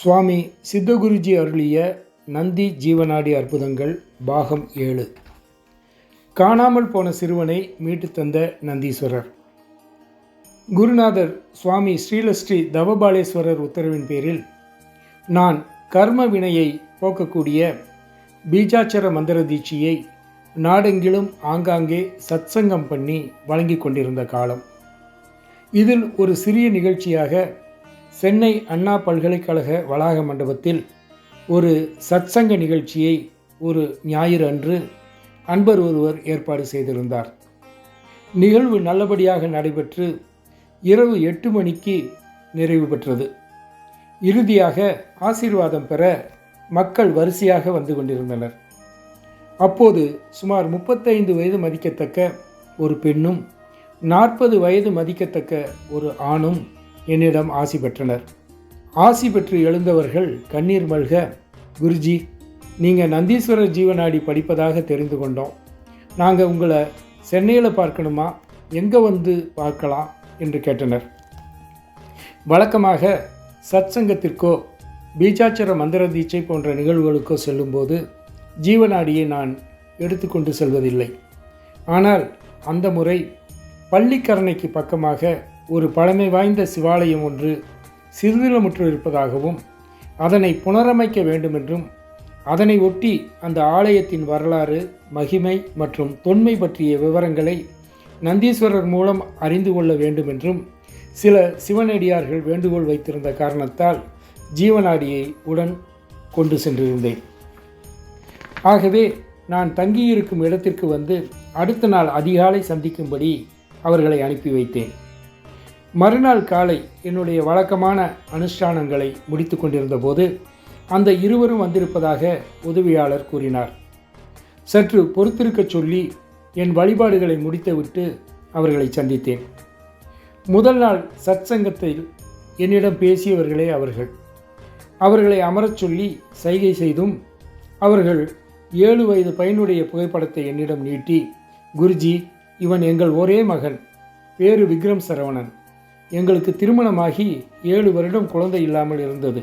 சுவாமி சித்தகுருஜி அருளிய நந்தி ஜீவநாடி அற்புதங்கள் பாகம் ஏழு. காணாமல் போன சிறுவனை மீட்டு தந்த நந்தீஸ்வரர். குருநாதர் சுவாமி ஸ்ரீலஸ்ரீ தவபாலேஸ்வரர் உத்தரவின் பேரில் நான் கர்ம வினையை போக்கக்கூடிய பீஜாச்சர மந்திர தீட்சியை நாடெங்கிலும் ஆங்காங்கே சத்சங்கம் பண்ணி வழங்கி கொண்டிருந்த காலம். இதில் ஒரு சிறிய நிகழ்ச்சியாக சென்னை அண்ணா பல்கலைக்கழக வளாக மண்டபத்தில் ஒரு சத்சங்க நிகழ்ச்சியை ஒரு ஞாயிறு அன்று அன்பர் ஒருவர் ஏற்பாடு செய்திருந்தார். நிகழ்வு நல்லபடியாக நடைபெற்று இரவு எட்டு மணிக்கு நிறைவு பெற்றது. இறுதியாக ஆசீர்வாதம் பெற மக்கள் வரிசையாக வந்து கொண்டிருந்தனர். அப்போது சுமார் முப்பத்தைந்து வயது மதிக்கத்தக்க ஒரு பெண்ணும் நாற்பது வயது மதிக்கத்தக்க ஒரு ஆணும் என்னிடம் ஆசி பெற்றனர். ஆசி பெற்று எழுந்தவர்கள் கண்ணீர் மல்க குருஜி நீங்கள் நந்தீஸ்வரர் ஜீவநாடி படிப்பதாக தெரிந்து கொண்டோம். நாங்கள் உங்களை சென்னையில் பார்க்கணுமா? எங்கே வந்து பார்க்கலாம்? என்று கேட்டனர். வழக்கமாக சத்சங்கத்திற்கோ பீஜாச்சர மந்திர தீட்சை போன்ற நிகழ்வுகளுக்கோ செல்லும்போது ஜீவநாடியை நான் எடுத்துக்கொண்டு செல்வதில்லை. ஆனால் அந்த முறை பள்ளிக்கரணைக்கு பக்கமாக ஒரு பழமை வாய்ந்த சிவாலயம் ஒன்று சிறுநிலமுற்று இருப்பதாகவும் அதனை புனரமைக்க வேண்டுமென்றும் அதனை ஒட்டி அந்த ஆலயத்தின் வரலாறு மகிமை மற்றும் தொன்மை பற்றிய விவரங்களை நந்தீஸ்வரர் மூலம் அறிந்து கொள்ள வேண்டுமென்றும் சில சிவனடியார்கள் வேண்டுகோள் வைத்திருந்த காரணத்தால் ஜீவனாடியை உடன் கொண்டு சென்றிருந்தேன். ஆகவே நான் தங்கியிருக்கும் இடத்திற்கு வந்து அடுத்த நாள் அதிகாலை சந்திக்கும்படி அவர்களை அனுப்பி வைத்தேன். மறுநாள் காலை என்னுடைய வழக்கமான அனுஷ்டானங்களை முடித்து கொண்டிருந்த போது அந்த இருவரும் வந்திருப்பதாக உதவியாளர் கூறினார். சற்று பொறுத்திருக்கச் சொல்லி என் வழிபாடுகளை முடித்துவிட்டு அவர்களை சந்தித்தேன். முதல் நாள் சத்சங்கத்தில் என்னிடம் பேசியவர்களே அவர்கள். அவர்களை அமரச் சொல்லி சைகை செய்தும் அவர்கள் ஏழு வயது பையனுடைய புகைப்படத்தை என்னிடம் நீட்டி குருஜி இவன் எங்கள் ஒரே மகன் பேரு விக்ரம் சரவணன். எங்களுக்கு திருமணமாகி ஏழு வருடம் குழந்தை இல்லாமல் இருந்தது.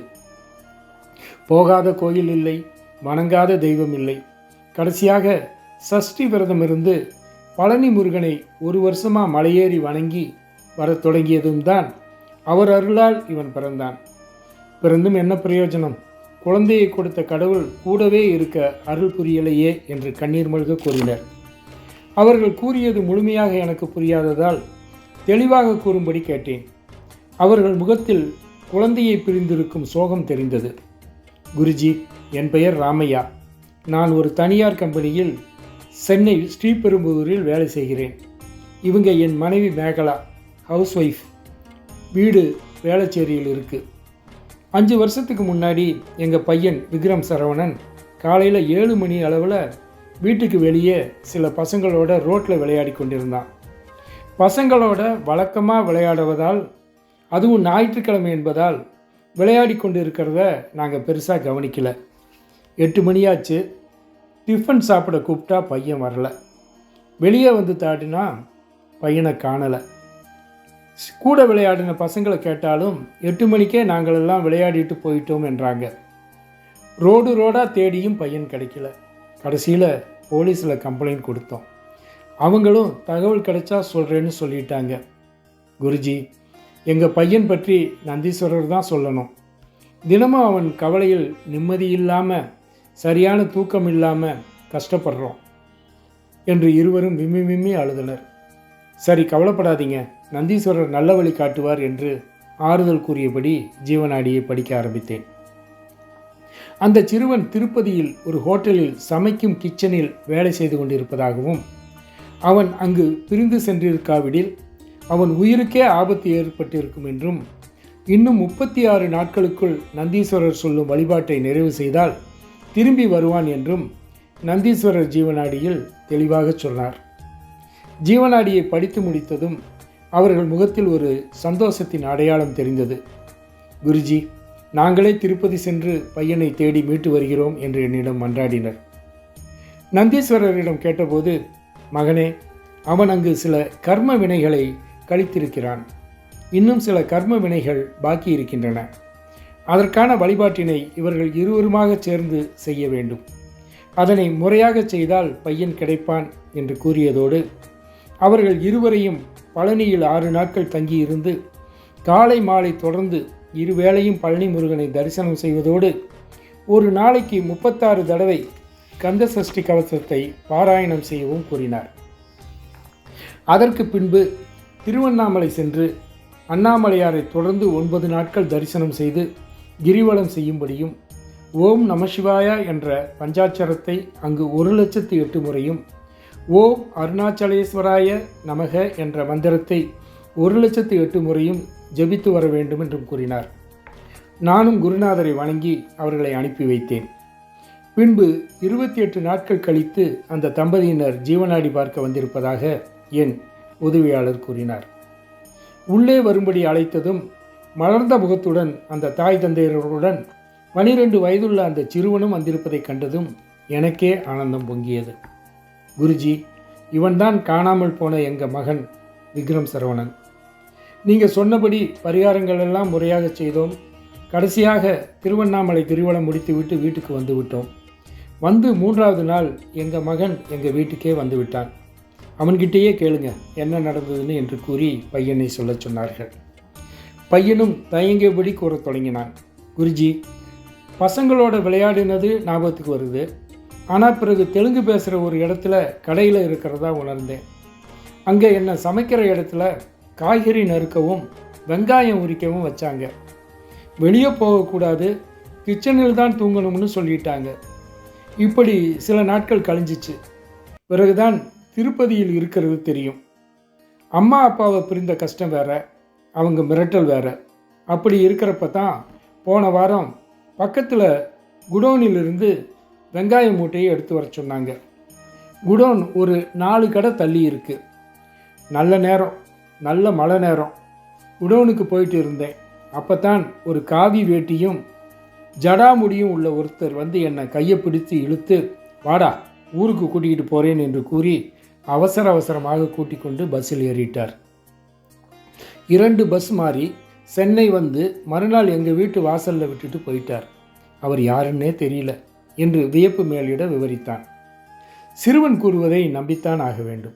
போகாத கோயில் இல்லை வணங்காத தெய்வம் இல்லை. கடைசியாக சஷ்டி விரதம் இருந்து பழனி முருகனை ஒரு வருஷமாக மலையேறி வணங்கி வரத் தொடங்கியதும் தான் அவர் அருளால் இவன் பிறந்தான். பிறந்தும் என்ன பிரயோஜனம்? குழந்தையை கொடுத்த கடவுள் கூடவே இருக்க அருள் புரியலையே என்று கண்ணீர் மல்க கூறினர். அவர்கள் கூறியது முழுமையாக எனக்கு புரியாததால் தெளிவாக கூறும்படி கேட்டேன். அவர்கள் முகத்தில் குழந்தையை பிரிந்திருக்கும் சோகம் தெரிந்தது. குருஜி என் பெயர் ராமையா. நான் ஒரு தனியார் கம்பெனியில் சென்னை ஸ்ரீபெரும்புதூரில் வேலை செய்கிறேன். இவங்க என் மனைவி மேகலா ஹவுஸ் ஒய்ஃப் வீடு வேளச்சேரியில் இருக்குது அஞ்சு வருஷத்துக்கு முன்னாடி எங்கள் பையன் விக்ரம் சரவணன் காலையில் ஏழு மணி அளவில் வீட்டுக்கு வெளியே சில பசங்களோட ரோட்டில் விளையாடி கொண்டிருந்தான். பசங்களோட வழக்கமாக விளையாடுவதால் அதுவும் ஞாயிற்றுக்கிழமை என்பதால் விளையாடி கொண்டு இருக்கிறத நாங்கள் பெருசாக கவனிக்கல. எட்டு மணியாச்சு. டிஃபன் சாப்பிட கூப்பிட்டா பையன் வரல. வெளியே வந்து தாட்டினா பையனை காணலை. கூட விளையாடின பசங்களை கேட்டாலும் எட்டு மணிக்கே நாங்களெல்லாம் விளையாடிட்டு போயிட்டோம் என்றாங்க. ரோடு ரோடாக தேடியும் பையன் கிடைக்கல. கடைசியில் போலீஸில் கம்ப்ளைண்ட் கொடுத்தோம். அவங்களும் தகவல் கிடைச்சா சொல்கிறேன்னு சொல்லிட்டாங்க. குருஜி எங்கள் பையன் பற்றி நந்தீஸ்வரர் தான் சொல்லணும். தினமும் அவன் கவலையில் நிம்மதி இல்லாமல் சரியான தூக்கம் இல்லாமல் கஷ்டப்படுறோம் என்று இருவரும் விம்மி விம்மி அழுதனர். சரி கவலைப்படாதீங்க. நந்தீஸ்வரர் நல்ல வழி காட்டுவார் என்று ஆறுதல் கூறியபடி ஜீவனாடியை படிக்க ஆரம்பித்தேன். அந்த சிறுவன் திருப்பதியில் ஒரு ஹோட்டலில் சமைக்கும் கிச்சனில் வேலை செய்து கொண்டிருப்பதாகவும் அவன் அங்கு பிரிந்து சென்றிருக்காவிடில் அவன் உயிருக்கே ஆபத்து ஏற்பட்டிருக்கும் என்றும் இன்னும் முப்பத்தி ஆறு நாட்களுக்குள் நந்தீஸ்வரர் சொல்லும் வழிபாட்டை நிறைவு செய்தால் திரும்பி வருவான் என்றும் நந்தீஸ்வரர் ஜீவனாடியில் தெளிவாக சொன்னார். ஜீவனாடியை படித்து முடித்ததும் அவர்கள் முகத்தில் ஒரு சந்தோஷத்தின் அடையாளம் தெரிந்தது. குருஜி நாங்களே திருப்பதி சென்று பையனை தேடி மீட்டு வருகிறோம் என்று என்னிடம் மன்றாடினர். நந்தீஸ்வரரிடம் கேட்டபோது மகனே அவன் அங்கு சில கர்ம வினைகளை கழித்திருக்கிறான். இன்னும் சில கர்ம வினைகள் பாக்கி இருக்கின்றன அதற்கான வழிபாட்டினை இவர்கள் இருவருமாக சேர்ந்து செய்ய வேண்டும். அதனை முறையாக செய்தால் பையன் கிடைப்பான் என்று கூறியதோடு அவர்கள் இருவரையும் பழனியில் ஆறு நாட்கள் தங்கியிருந்து காலை மாலை தொடர்ந்து இருவேளையும் பழனி முருகனை தரிசனம் செய்வதோடு ஒரு நாளைக்கு முப்பத்தாறு தடவை கந்த சஷ்டி கவசத்தை பாராயணம் செய்யவும் கூறினார். அதற்கு பின்பு திருவண்ணாமலை சென்று அண்ணாமலையாரை தொடர்ந்து ஒன்பது நாட்கள் தரிசனம் செய்து கிரிவலம் செய்யும்படியும் ஓம் நமசிவாயா என்ற பஞ்சாட்சரத்தை அங்கு ஒரு லட்சத்து எட்டு முறையும் ஓம் அருணாச்சலேஸ்வராய நமக என்ற மந்திரத்தை ஒரு லட்சத்து எட்டு முறையும் ஜெபித்து வர வேண்டும் என்றும் கூறினார். நானும் குருநாதரை வணங்கி அவர்களை அனுப்பி வைத்தேன். பின்பு இருபத்தி எட்டு நாட்கள் கழித்து அந்த தம்பதியினர் ஜீவனாடி பார்க்க வந்திருப்பதாக என் உதவியாளர் கூறினார். உள்ளே வரும்படி அழைத்ததும் மலர்ந்த முகத்துடன் அந்த தாய் தந்தையர்களுடன் பனிரெண்டு வயதுள்ள அந்த சிறுவனும் வந்திருப்பதைக் கண்டதும் எனக்கே ஆனந்தம் பொங்கியது. குருஜி இவன்தான் காணாமல் போன எங்கள் மகன் விக்ரம் சரவணன். நீங்கள் சொன்னபடி பரிகாரங்கள் எல்லாம் முறையாக செய்தோம். கடைசியாக திருவண்ணாமலை கிரிவலம் முடித்துவிட்டு வீட்டுக்கு வந்துவிட்டோம் வந்து மூன்றாவது நாள் எங்கள் மகன் எங்கள் வீட்டுக்கே வந்து விட்டான். அவன்கிட்டயே கேளுங்க என்ன நடந்ததுன்னு என்று கூறி பையனை சொல்லச் சொன்னார்கள். பையனும் தயங்கியபடி கூறத் தொடங்கினான். குருஜி பசங்களோட விளையாடினது ஞாபகத்துக்கு வருது. ஆனால் பிறகு தெலுங்கு பேசுகிற ஒரு இடத்துல கடையில் இருக்கிறதா உணர்ந்தேன். அங்கே என்னை சமைக்கிற இடத்துல காய்கறி நறுக்கவும் வெங்காயம் உரிக்கவும் வச்சாங்க. வெளியே போகக்கூடாது கிச்சனில் தான் தூங்கணும்னு சொல்லிட்டாங்க. இப்படி சில நாட்கள் கழிஞ்சிச்சு. பிறகுதான் திருப்பதியில் இருக்கிறது தெரியும். அம்மா அப்பாவை பிரிந்த கஷ்டம் வேற அவங்க மிரட்டல் வேற. அப்படி இருக்கிறப்ப தான் போன வாரம் பக்கத்தில் குடோனிலிருந்து வெங்காய மூட்டையை எடுத்து வர சொன்னாங்க. குடோன் ஒரு நாலு கடை தள்ளி இருக்கு. நல்ல நேரம் நல்ல மழை நேரம். குடோனுக்கு போயிட்டு இருந்தேன். அப்போ தான் ஒரு காவி வேட்டியும் ஜடாமுடியும் உள்ள ஒருத்தர் வந்து என்னை கையை பிடித்து இழுத்து வாடா ஊருக்கு கூட்டிகிட்டு போகிறேன் என்று கூறி அவசர அவசரமாக கூட்டிக் கொண்டு பஸ்ஸில் ஏறிட்டார். இரண்டு பஸ் மாறி சென்னை வந்து மறுநாள் எங்கள் வீட்டு வாசலில் விட்டுட்டு போயிட்டார். அவர் யாருன்னே தெரியல என்று வியப்பு மேலிட விவரித்தான். சிறுவன் கூறுவதை நம்பித்தான் ஆக வேண்டும்.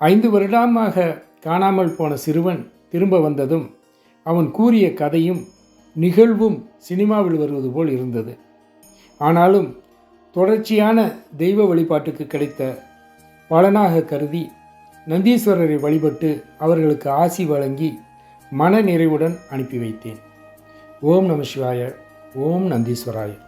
ஐந்து வருடமாக காணாமல் போன சிறுவன் திரும்ப வந்ததும் அவன் கூறிய கதையும் நிகழ்வும் சினிமாவில் வருவது போல் இருந்தது. ஆனாலும் தொடர்ச்சியான தெய்வ வழிபாட்டுக்கு கிடைத்த பலனாக கருதி நந்தீஸ்வரரை வழிபட்டு அவர்களுக்கு ஆசி வழங்கி மன நிறைவுடன் அனுப்பி வைத்தேன். ஓம் நம சிவாய ஓம் நந்தீஸ்வராய.